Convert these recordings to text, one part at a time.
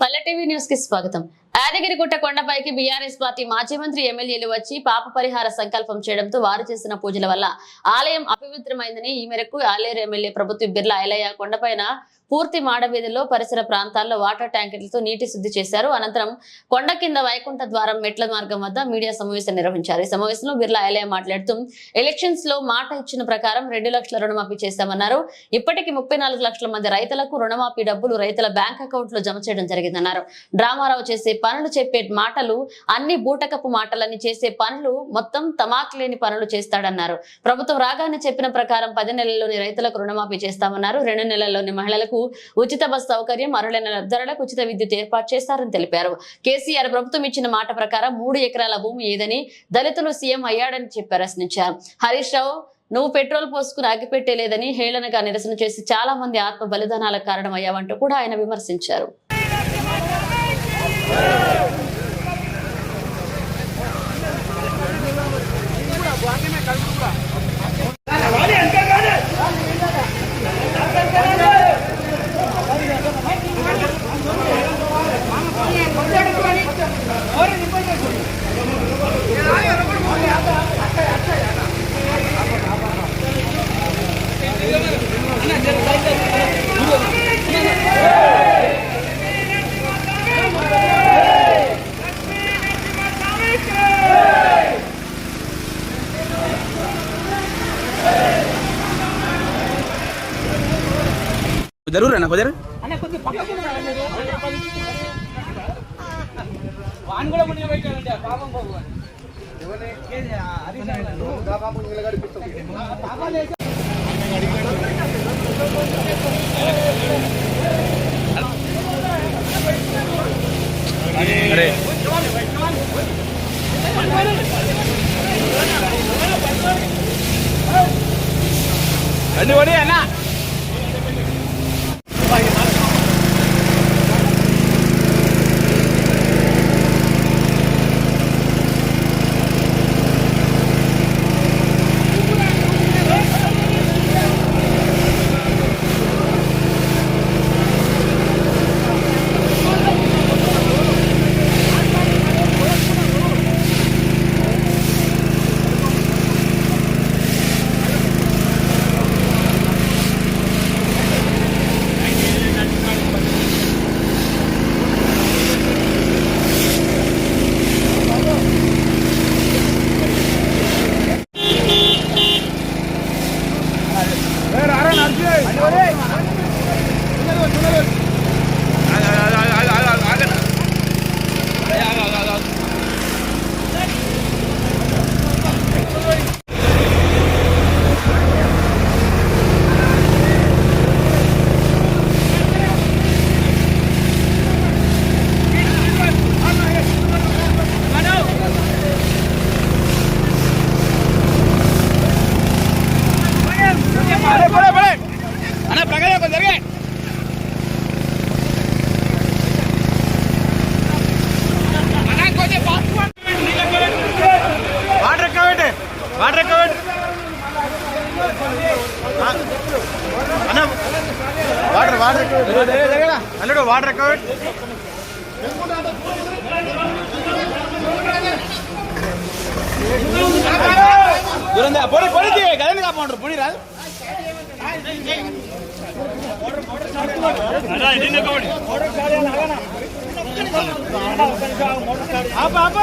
పల్లె టీవీ న్యూస్కి స్వాగతం. యాదగిరిగుట్ట కొండపైకి బీఆర్ఎస్ పార్టీ మాజీ మంత్రి ఎమ్మెల్యేలు వచ్చి పాప పరిహార సంకల్పం చేయడంతో వారు చేసిన పూజల వల్ల ఆలయం అపవిత్రమైందని ఈ మేరకు ఆలేరు ఎమ్మెల్యే ప్రభుత్వ బిర్లా ఎలయ్య కొండపైన పూర్తి మాడవీధిలో పరిసర ప్రాంతాల్లో వాటర్ ట్యాంకర్లతో నీటి శుద్ధి చేశారు. అనంతరం కొండ కింద వైకుంఠ ద్వారం మెట్ల మార్గం వద్ద మీడియా సమావేశం నిర్వహించారు. ఈ సమావేశంలో బిర్లా ఐలయ్య మాట్లాడుతూ ఎలక్షన్స్లో మాట ఇచ్చిన ప్రకారం రెండు లక్షల రుణమాఫీ చేశామన్నారు. ఇప్పటికి ముప్పై నాలుగు లక్షల మంది రైతులకు రుణమాఫీ డబ్బులు రైతుల బ్యాంక్ అకౌంట్లో జమ చేయడం జరిగిందన్నారు. డ్రామారావు చేసే పనులు చెప్పే మాటలు అన్ని బూటకపు మాటలని చేసే పనులు మొత్తం తమాక్ లేని పనులు చేస్తాడన్నారు. ప్రభుత్వం రాగానే చెప్పిన ప్రకారం పది నెలల్లోని రైతులకు రుణమాఫీ చేస్తామన్నారు. రెండు నెలల్లోని మహిళలకు ఉచిత బస్ సౌకర్యం అరులైన లబ్ధరులకు ఉచిత విద్యుత్ ఏర్పాటు చేస్తారని తెలిపారు. కేసీఆర్ ప్రభుత్వం ఇచ్చిన మాట ప్రకారం మూడు ఎకరాల భూమి ఏదని దళితులు సీఎం అయ్యాడని చెప్పి ప్రశ్నించారు. హరీష్ రావు నువ్వు పెట్రోల్ పోసుకుని అగ్గిపెట్టేలేదని హేళనగా నిరసన చేసి చాలా మంది ఆత్మ బలిదానాలకు కారణమయ్యావంటూ కూడా ఆయన విమర్శించారు. Brasil! జరూర్ అన్న కుదర అరే. రండి వడి అన్నా. వాటర్ ఎక్కువ పెట్టు అన్న వాటర్ వాటర్ ఎక్కువ పెట్టు. అల్లుడు వాటర్ ఎక్కువ పెట్టు దూరం పొడి పొడి కదండి కాపాడు పొడి రాదు ఆప ఆప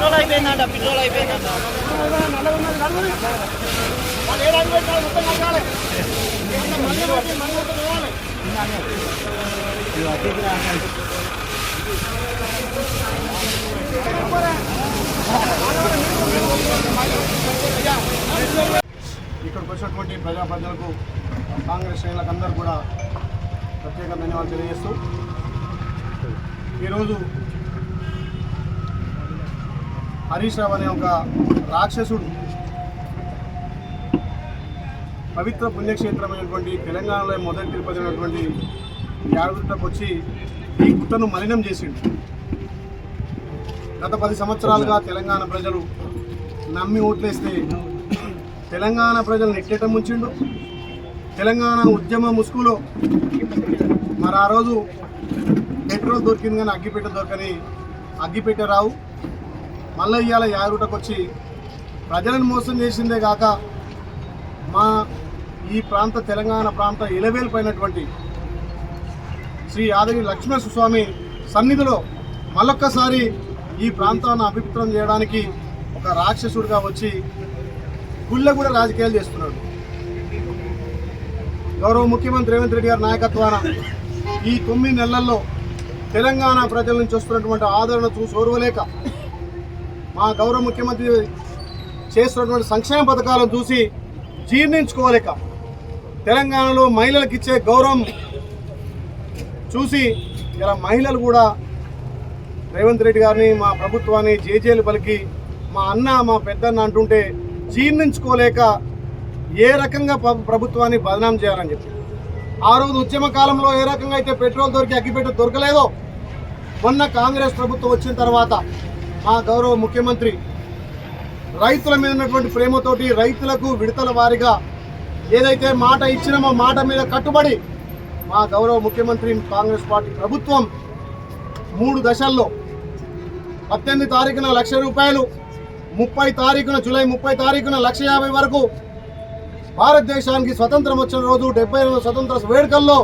పెట్రోల్ అయిపోయిందంట పెట్రోల్ అయిపోయిందంట. ఇక్కడికి వచ్చినటువంటి ప్రజా ప్రజలకు కాంగ్రెస్ శ్రేణులకు అందరూ కూడా ప్రత్యేక ధన్యవాదాలు తెలియజేస్తూ ఈరోజు హరీష్ రావు అనే ఒక రాక్షసుడు. పవిత్ర పుణ్యక్షేత్రమైనటువంటి తెలంగాణలో మొదటి తిరుపతి అయినటువంటి యాదగుట్టకు వచ్చి ఈ గుట్టను మలినం చేసిండు. గత పది సంవత్సరాలుగా తెలంగాణ ప్రజలు నమ్మి ఓట్లేస్తే తెలంగాణ ప్రజలు నెట్టేట ముంచిండు. తెలంగాణ ఉద్యమ ముసుగులో మరి ఆ రోజు పెట్రోల్ దొరికింది కానీ అగ్గిపెట్ట దొరకని అగ్గిపెట్ట రావు. మళ్ళీ ఇవాళ యారుటకు వచ్చి ప్రజలను మోసం చేసిందే కాక మా ఈ ప్రాంత తెలంగాణ ప్రాంత ఇలవేలిపోయినటువంటి శ్రీ యాదగిరి లక్ష్మీస్వామి సన్నిధిలో మళ్ళొక్కసారి ఈ ప్రాంతాన్ని అభిప్రాయం చేయడానికి ఒక రాక్షసుడిగా వచ్చి గుళ్ళ కూడా రాజకీయాలు చేస్తున్నాడు. గౌరవ ముఖ్యమంత్రి రేవంత్ రెడ్డి గారి నాయకత్వాన ఈ తొమ్మిది నెలల్లో తెలంగాణ ప్రజల నుంచి వస్తున్నటువంటి ఆదరణ చూసి ఓర్వలేక మా గౌరవ ముఖ్యమంత్రి చేస్తున్నటువంటి సంక్షేమ పథకాలను చూసి జీర్ణించుకోలేక తెలంగాణలో మహిళలకు ఇచ్చే గౌరవం చూసి ఇలా మహిళలు కూడా రేవంత్ రెడ్డి గారిని మా ప్రభుత్వాన్ని జేజేలు పలికి మా అన్న మా పెద్దన్న అంటుంటే జీర్ణించుకోలేక ఏ రకంగా ప్రభుత్వాన్ని బదనాం చేయాలని చెప్పి. ఆ రోజు ఉద్యమ కాలంలో ఏ రకంగా అయితే పెట్రోల్ దొరికి అగ్గిపెట్ట దొరకలేదో మొన్న కాంగ్రెస్ ప్రభుత్వం వచ్చిన తర్వాత మా గౌరవ ముఖ్యమంత్రి రైతుల మీద ఉన్నటువంటి ప్రేమతోటి రైతులకు విడతల వారిగా ఏదైతే మాట ఇచ్చినామో మాట మీద కట్టుబడి మా గౌరవ ముఖ్యమంత్రి కాంగ్రెస్ పార్టీ ప్రభుత్వం మూడు దశల్లో పద్దెనిమిది తారీఖున లక్ష రూపాయలు ముప్పై తారీఖున జూలై ముప్పై తారీఖున లక్ష యాభై వరకు భారతదేశానికి స్వతంత్రం వచ్చిన రోజు డెబ్బై ఎనిమిది స్వతంత్ర వేడుకల్లో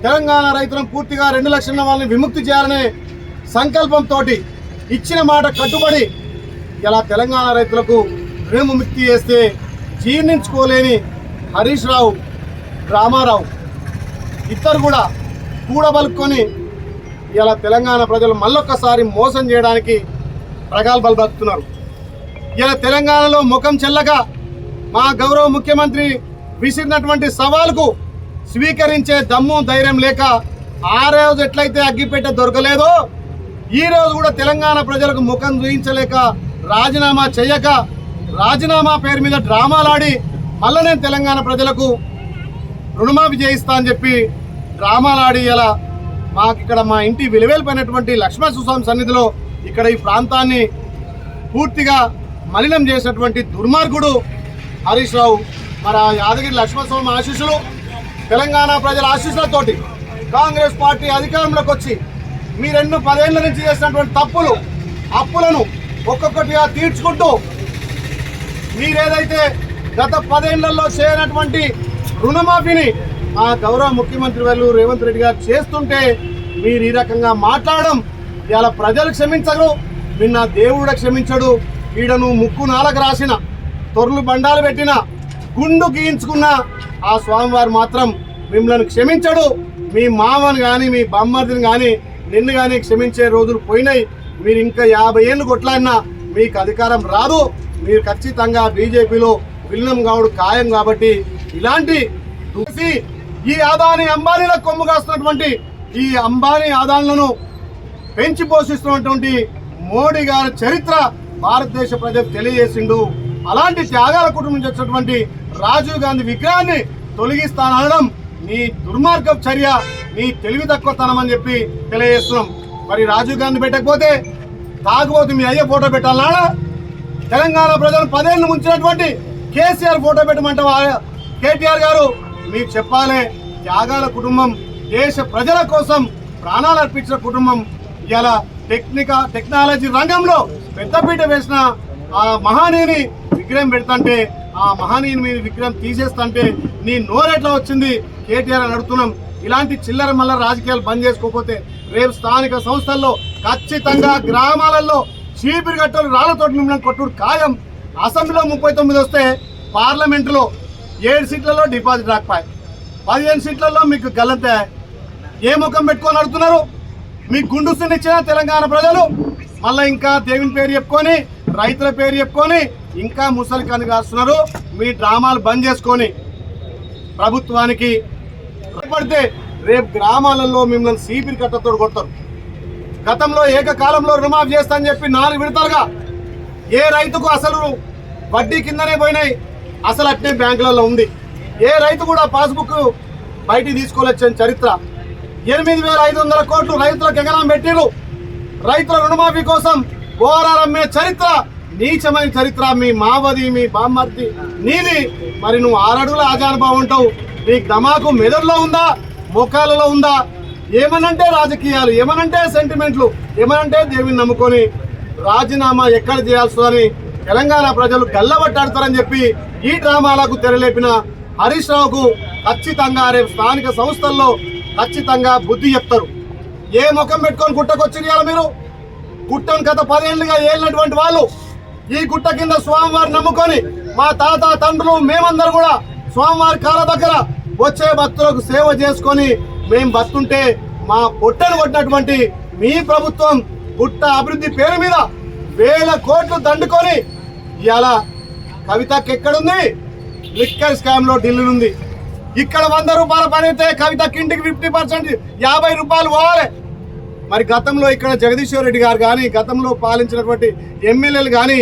తెలంగాణ రైతులను పూర్తిగా రెండు లక్షల వాళ్ళని విముక్తి చేయాలనే సంకల్పంతో ఇచ్చిన మాట కట్టుబడి ఇలా తెలంగాణ రైతులకు రుణముక్తి చేస్తే జీర్ణించుకోలేని హరీష్ రావు రామారావు ఇద్దరు కూడా కూడబలుక్కొని ఇలా తెలంగాణ ప్రజలు మళ్ళొక్కసారి మోసం చేయడానికి ప్రగల్భాలు బతుకుతున్నారు ఇలా తెలంగాణలో ముఖం చెల్లగా మా గౌరవ ముఖ్యమంత్రి విసిరినటువంటి సవాల్కు స్వీకరించే దమ్ము ధైర్యం లేక ఆ రోజు ఎట్లయితే అగ్గిపెట్ట దొరకలేదో ఈ రోజు కూడా తెలంగాణ ప్రజలకు ముఖం చూయించలేక రాజీనామా చేయక రాజీనామా పేరు మీద డ్రామాలాడి మళ్ళీ నేను తెలంగాణ ప్రజలకు రుణమాఫీ చేయిస్తా అని చెప్పి డ్రామాలాడి ఇలా మాకు ఇక్కడ మా ఇంటి విలువైపోయినటువంటి లక్ష్మణ సుస్వామి సన్నిధిలో ఇక్కడ ఈ ప్రాంతాన్ని పూర్తిగా మలినం చేసినటువంటి దుర్మార్గుడు హరీష్ రావు. మరి ఆ యాదగిరి లక్ష్మణస్వామి ఆశీస్సులు తెలంగాణ ప్రజల ఆశీస్సులతోటి కాంగ్రెస్ పార్టీ అధికారంలోకి వచ్చి మీ రెండు పదేళ్ళ నుంచి చేసినటువంటి తప్పులు అప్పులను ఒక్కొక్కటిగా తీర్చుకుంటూ మీరేదైతే గత పదేళ్ళలో చేయనటువంటి రుణమాఫీని మా గౌరవ ముఖ్యమంత్రి వాళ్ళు రేవంత్ రెడ్డి గారు చేస్తుంటే మీరు ఈ రకంగా మాట్లాడడం ఇలా ప్రజలు క్షమించరు నిన్న దేవుడు క్షమించడు. ఈడను ముక్కు నాలకు రాసిన తొర్లు బండాలు పెట్టిన గుండు గీయించుకున్న ఆ స్వామివారు మాత్రం మిమ్మల్ని క్షమించడు. మీ మామను కానీ మీ బొమ్మర్దిని కానీ నిన్ను కానీ క్షమించే రోజులు పోయినాయి. మీరు ఇంకా యాభై ఏళ్ళు కొట్లాడినా మీకు అధికారం రాదు. మీరు ఖచ్చితంగా బీజేపీలో విలీనం కావడం ఖాయం కాబట్టి ఇలాంటి ఈ ఆదాని అంబానీల కొమ్ము కాస్తున్నటువంటి ఈ అంబానీ ఆదానులను పెంచి పోషిస్తున్నటువంటి మోడీ గారి చరిత్ర భారతదేశ ప్రజలకు తెలియజేసిండు. అలాంటి త్యాగాల కుటుంబం నుంచి వచ్చినటువంటి రాజీవ్ గాంధీ విగ్రహాన్ని తొలగిస్తానడం నీ దుర్మార్గ చర్య నీ తెలివి తక్కువతనం అని చెప్పి తెలియజేస్తున్నాం. మరి రాజీవ్ గాంధీ పెట్టకపోతే తాగుబోతు మీ అయ్యే ఫోటో పెట్టాలన్నాడా తెలంగాణ ప్రజలు పదేళ్ళు ముంచినటువంటి కేసీఆర్ ఫోటో పెట్టమంటే కేటీఆర్ గారు మీకు చెప్పాలి త్యాగాల కుటుంబం దేశ ప్రజల కోసం ప్రాణాలు అర్పించిన కుటుంబం. ఇలా టెక్నిక టెక్నాలజీ రంగంలో పెద్దపీట వేసిన ఆ మహానీయుని విగ్రహం పెడతంటే ఆ మహానీయుని మీద విగ్రహం తీసేస్తంటే నీ నోరెట్లా వచ్చింది? కేటీఆర్ అని అడుగుతున్నాం ఇలాంటి చిల్లర మల్లర రాజకీయాలు బంద్ చేసుకోకపోతే రేపు స్థానిక సంస్థల్లో ఖచ్చితంగా గ్రామాలలో చీపిరి కట్టలు రాళ్ళతోటి మిమ్మల్ని కొట్టుడు ఖాయం. అసెంబ్లీలో ముప్పై తొమ్మిది వస్తే పార్లమెంటులో ఏడు సీట్లలో డిపాజిట్ రాకపోయి. పదిహేను సీట్లలో మీకు గల్లంతే. ఏ ముఖం పెట్టుకొని అడుగుతున్నారు? మీ గుండుసునిచ్చిన తెలంగాణ ప్రజలు. మళ్ళీ ఇంకా దేవుని పేరు చెప్పుకొని రైతుల పేరు చెప్పుకొని ఇంకా ముసలి కను కాస్తున్నారు. మీ డ్రామాలు బంద్ చేసుకొని ప్రభుత్వానికి పడితే రేపు గ్రామాలలో మిమ్మల్ని సీపిరి కట్టతో కొడతారు. గతంలో ఏకకాలంలో రుణమాఫీ చేస్తా అని చెప్పి నాలుగు విడతలుగా ఏ రైతుకు అసలు వడ్డీ కిందనే పోయినాయి అసలు అట్నే బ్యాంకులలో ఉంది. ఏ రైతు కూడా పాస్బుక్ బయటికి తీసుకోలేచ్చని చరిత్ర. ఎనిమిది వేల ఐదు వందల కోట్లు రైతులకు గగనం పెట్టిరు రైతుల రుణమాఫీ కోసం ఓఆర్ఆర్ అమ్మే చరిత్ర నీచమైన చరిత్ర. మీ మావది మీ బామ్మర్ది నీది. మరి నువ్వు ఆరడుగుల ఆజానుభావం ఉంటావు. నీకు దమాకు మెదడులో ఉందా? మోకాలలో ఉందా? ఏమనంటే రాజకీయాలు ఏమనంటే సెంటిమెంట్లు ఏమనంటే దేవుని నమ్ముకొని రాజీనామా ఎక్కడ చేయాల్సిందని తెలంగాణ ప్రజలు గల్లబట్టాడతారని చెప్పి ఈ డ్రామాలకు తెరలేపిన హరీష్ రావుకు ఖచ్చితంగా రేపు స్థానిక సంస్థల్లో ఖచ్చితంగా బుద్ధి చెప్తారు. ఏ ముఖం పెట్టుకొని గుట్టకొచ్చి మీరు? గుట్టను గత పదేళ్ళుగా ఏలినటువంటి వాళ్ళు ఈ గుట్ట కింద స్వామివారి నమ్ముకొని మా తాత తండ్రులు మేమందరూ కూడా స్వామివారి కాళ్ళ దగ్గర వచ్చే భక్తులకు సేవ చేసుకొని మేము బతుంటే మా పొట్టను కొట్టినటువంటి మీ ప్రభుత్వం పుట్ట అభివృద్ధి పేరు మీద వేల కోట్లు దండుకొని ఇవాళ కవితకి ఎక్కడుంది? లిక్కర్ స్కామ్లో ఢిల్లీ ఉంది. ఇక్కడ వంద రూపాయల పని అయితే కవితకి ఇంటికి ఫిఫ్టీ పర్సెంట్ యాభై రూపాయలు పోవాలి. మరి గతంలో ఇక్కడ జగదీశ్వర్ రెడ్డి గారు కానీ గతంలో పాలించినటువంటి ఎమ్మెల్యేలు కానీ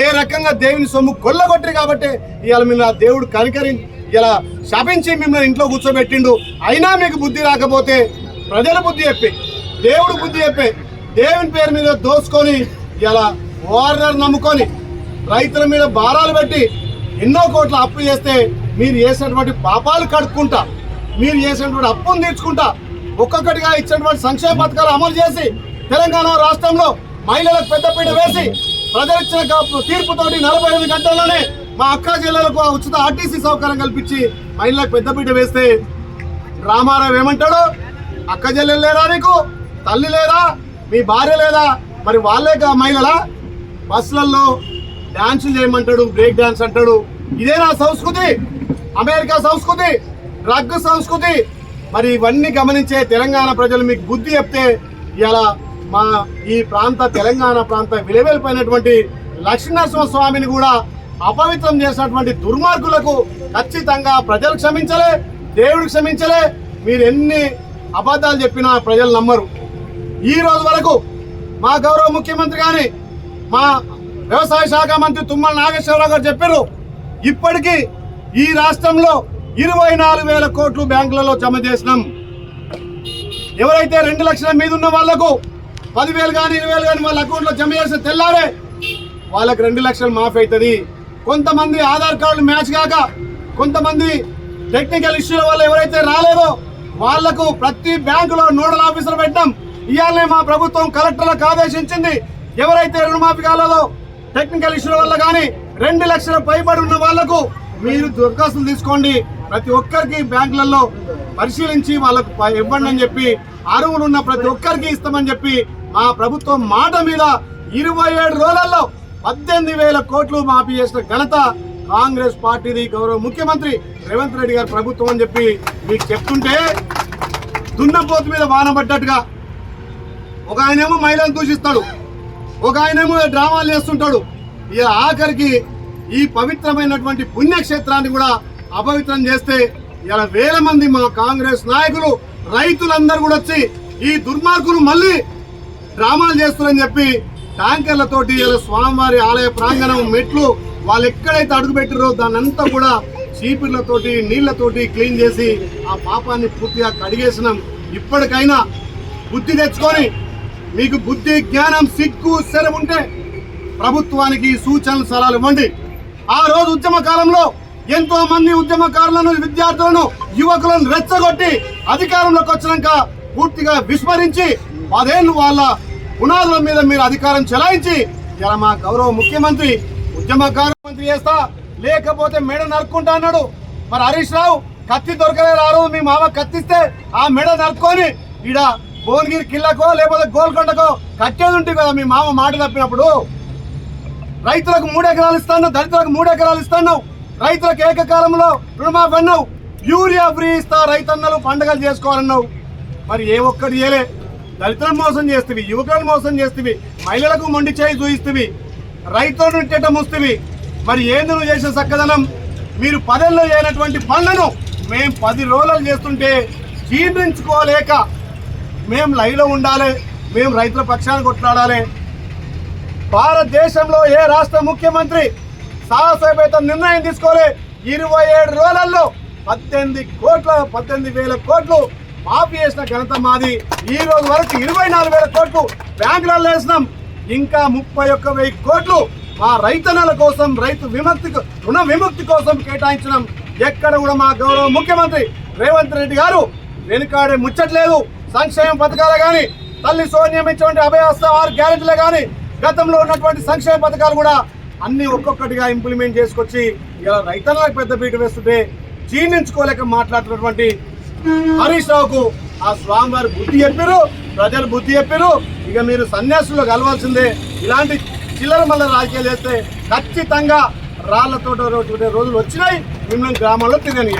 ఏ రకంగా దేవుని సొమ్ము కొల్లగొట్టారు కాబట్టి ఇవాళ మీరు ఆ దేవుడు కనికరించి ఇలా శపించి మిమ్మల్ని ఇంట్లో కూర్చోబెట్టిండు. అయినా మీకు బుద్ధి రాకపోతే ప్రజల బుద్ధి చెప్పి దేవుడు బుద్ధి చెప్పే దేవుని పేరు మీద దోసుకొని ఇలా ఓఆర్ఆర్ నమ్ముకొని రైతుల మీద భారాలు పెట్టి ఎన్నో కోట్ల అప్పు చేస్తే మీరు చేసినటువంటి పాపాలు కడుక్కుంటా మీరు చేసినటువంటి అప్పును తీర్చుకుంటా ఒక్కొక్కటిగా ఇచ్చినటువంటి సంక్షేమ పథకాలు అమలు చేసి తెలంగాణ రాష్ట్రంలో మహిళలకు పెద్దపీట వేసి ప్రజలు ఇచ్చిన తీర్పుతోటి నలభై ఐదు గంటల్లోనే మా అక్క జిల్లాలకు ఉచిత ఆర్టీసీ సౌకర్యం కల్పించి మహిళలకు పెద్దపీట వేస్తే రామారావు ఏమంటాడు? అక్క జిల్లెలు లేరా నీకు? తల్లి లేదా? మీ భార్య లేదా? మరి వాళ్ళే కా బస్సులలో డాన్సులు చేయమంటాడు బ్రేక్ డాన్స్ అంటాడు. ఇదే నా సంస్కృతి. అమెరికా సంస్కృతి డ్రగ్ సంస్కృతి. మరి ఇవన్నీ గమనించే తెలంగాణ ప్రజలు మీకు బుద్ధి చెప్తే ఇలా మా ఈ ప్రాంత తెలంగాణ ప్రాంత విలువెలిపోయినటువంటి లక్ష్మీనరసింహ స్వామిని కూడా అపవిత్రం చేసినటువంటి దుర్మార్గులకు ఖచ్చితంగా ప్రజలు క్షమించలే దేవుడు క్షమించలే. మీరు ఎన్ని అబద్ధాలు చెప్పినా ప్రజలు నమ్మరు. ఈ రోజు వరకు మా గౌరవ ముఖ్యమంత్రి కానీ మా వ్యవసాయ శాఖ మంత్రి తుమ్మల నాగేశ్వరరావు గారు చెప్పారు. ఇప్పటికీ ఈ రాష్ట్రంలో ఇరవై నాలుగు వేల కోట్లు బ్యాంకులలో జమ చేసినాం. ఎవరైతే రెండు లక్షల మీద ఉన్న వాళ్ళకు పదివేలు కానీ ఇరవై వేలు కానీ వాళ్ళ అకౌంట్లో జమ చేస్తే తెల్లారే వాళ్ళకి రెండు లక్షలు మాఫీ అవుతుంది. కొంతమంది ఆధార్ కార్డులు మ్యాచ్ కాక కొంతమంది టెక్నికల్ ఇష్యూల వల్ల ఎవరైతే రాలేదో వాళ్ళకు ప్రతి బ్యాంకులో నోడల్ ఆఫీసర్ పెట్టాం ఇవాళనే మా ప్రభుత్వం కలెక్టర్లకు ఆదేశించింది. ఎవరైతే రుణమాఫీ కాలేదో టెక్నికల్ ఇష్యూల వల్ల కానీ రెండు లక్షల పైబడి ఉన్న వాళ్ళకు మీరు దరఖాస్తులు తీసుకోండి. ప్రతి ఒక్కరికి బ్యాంకులలో పరిశీలించి వాళ్ళకు ప- ఇవ్వండి అని చెప్పి అరువులు ఉన్న ప్రతి ఒక్కరికి ఇస్తామని చెప్పి మా ప్రభుత్వం మాట మీద ఇరవై ఏడు రోజుల్లో పద్దెనిమిది వేల కోట్లు మాఫీ చేసిన ఘనత కాంగ్రెస్ పార్టీది గౌరవ ముఖ్యమంత్రి రేవంత్ రెడ్డి గారి ప్రభుత్వం అని చెప్పి మీకు చెప్తుంటే దున్నపోతు మీద వాన పడ్డట్టుగా ఒక ఆయనేమో మహిళను దూషిస్తాడు ఒక ఆయనేమో డ్రామాలు చేస్తుంటాడు. ఇక ఆఖరికి ఈ పవిత్రమైనటువంటి పుణ్యక్షేత్రాన్ని కూడా అపవిత్రం చేస్తే ఇలా వేల మంది మా కాంగ్రెస్ నాయకులు రైతులందరూ కూడా వచ్చి ఈ దుర్మార్గులు మళ్ళీ డ్రామాలు చేస్తున్నారని చెప్పి ట్యాంకర్లతోటి ఇలా స్వామివారి ఆలయ ప్రాంగణం మెట్లు వాళ్ళు ఎక్కడైతే అడుగు పెట్టారో దాన్నంతా కూడా చీపుర్లతోటి నీళ్ళతోటి క్లీన్ చేసి ఆ పాపాన్ని పూర్తిగా కడిగేసినాం. ఇప్పటికైనా బుద్ధి తెచ్చుకొని మీకు బుద్ధి జ్ఞానం సిగ్గు శరం ఉంటే ప్రభుత్వానికి సూచనలు సలహాలు ఇవ్వండి. ఆ రోజు ఉద్యమ కాలంలో ఎంతో మంది ఉద్యమకారులను విద్యార్థులను యువకులను రెచ్చగొట్టి అధికారంలోకి వచ్చినాక పూర్తిగా విస్మరించి పదేళ్ళు వాళ్ళ పునాదుల మీద మీరు అధికారం చెలాయించి ఇలా మా గౌరవ ముఖ్యమంత్రి ఉద్యమకార మంత్రి చేస్తా లేకపోతే మెడ నరుక్కుంటా అన్నాడు. మరి హరీష్ రావు కత్తి దొరకలేదు ఆ రోజు మీ మామ కత్తిస్తే ఆ మెడ నరుక్కొని ఈడ భువనగిరి కిల్లకో లేకపోతే గోల్కొండకో కట్టేది ఉంటుంది కదా మీ మామ మాట తప్పినప్పుడు. రైతులకు మూడు ఎకరాలు ఇస్తాను దళితులకు మూడు ఎకరాలు ఇస్తాను రైతులకు ఏకకాలంలో రుణమాఫీ అన్నావు. యూరియా ఫ్రీ ఇస్తా రైతన్నలు పండుగలు చేసుకోవాలన్నావు. మరి ఏ ఒక్కటి చేయలే. దళితులను మోసం చేస్తేవి యువకులను మోసం చేస్తేవి మహిళలకు మొండి చేయి చూయిస్తేవి రైతులను టెట ముస్తేవి. మరి ఏంది నువ్వు చేసిన చక్కదనం? మీరు పదేళ్ళు చేయనటువంటి పనులను మేము పది రోజులు చేస్తుంటే జీర్ణించుకోలేక మేము లైవ్లో ఉండాలి మేము రైతుల పక్షాన్ని కొట్లాడాలి. భారతదేశంలో ఏ రాష్ట్ర ముఖ్యమంత్రి సాహసోపేత నిర్ణయం తీసుకోలే? ఇరవై ఏడు రోజులలో పద్దెనిమిది కోట్ల పద్దెనిమిది వేల కోట్లు మాఫీ చేసిన ఘనత మాది. ఈ రోజు వరకు ఇరవై నాలుగు వేల కోట్లు బ్యాంకులలో వేసినాం. ఇంకా ముప్పై ఒక్క వెయ్యి కోట్లు మా రైతన్నల కోసం రైతు విముక్తి రుణ విముక్తి కోసం కేటాయించినాం. ఎక్కడ కూడా మా గౌరవ ముఖ్యమంత్రి రేవంత్ రెడ్డి గారు వెనుకాడే ముచ్చట్లేదు. సంక్షేమ పథకాలు కానీ తల్లి సోనియం ఇచ్చినటువంటి వారి ఆరు గ్యారెంటీలే కానీ గతంలో ఉన్నటువంటి సంక్షేమ పథకాలు కూడా అన్ని ఒక్కొక్కటిగా ఇంప్లిమెంట్ చేసుకొచ్చి ఇలా రైతన్నలకు పెద్ద పీట వేస్తుంటే జీర్ణించుకోలేక మాట్లాడుతున్నటువంటి హరీష్ రావుకు ఆ స్వామివారి బుద్ధి చెప్పారు ప్రజలు బుద్ధి చెప్పారు ఇక మీరు సన్యాసులు కలవాల్సిందే. ఇలాంటి చిల్లర మల్ల రాజకీయాలు చేస్తే ఖచ్చితంగా రాళ్ళతో రోజులు వచ్చినాయి. మిమ్మల్ని గ్రామాల్లో తిరగని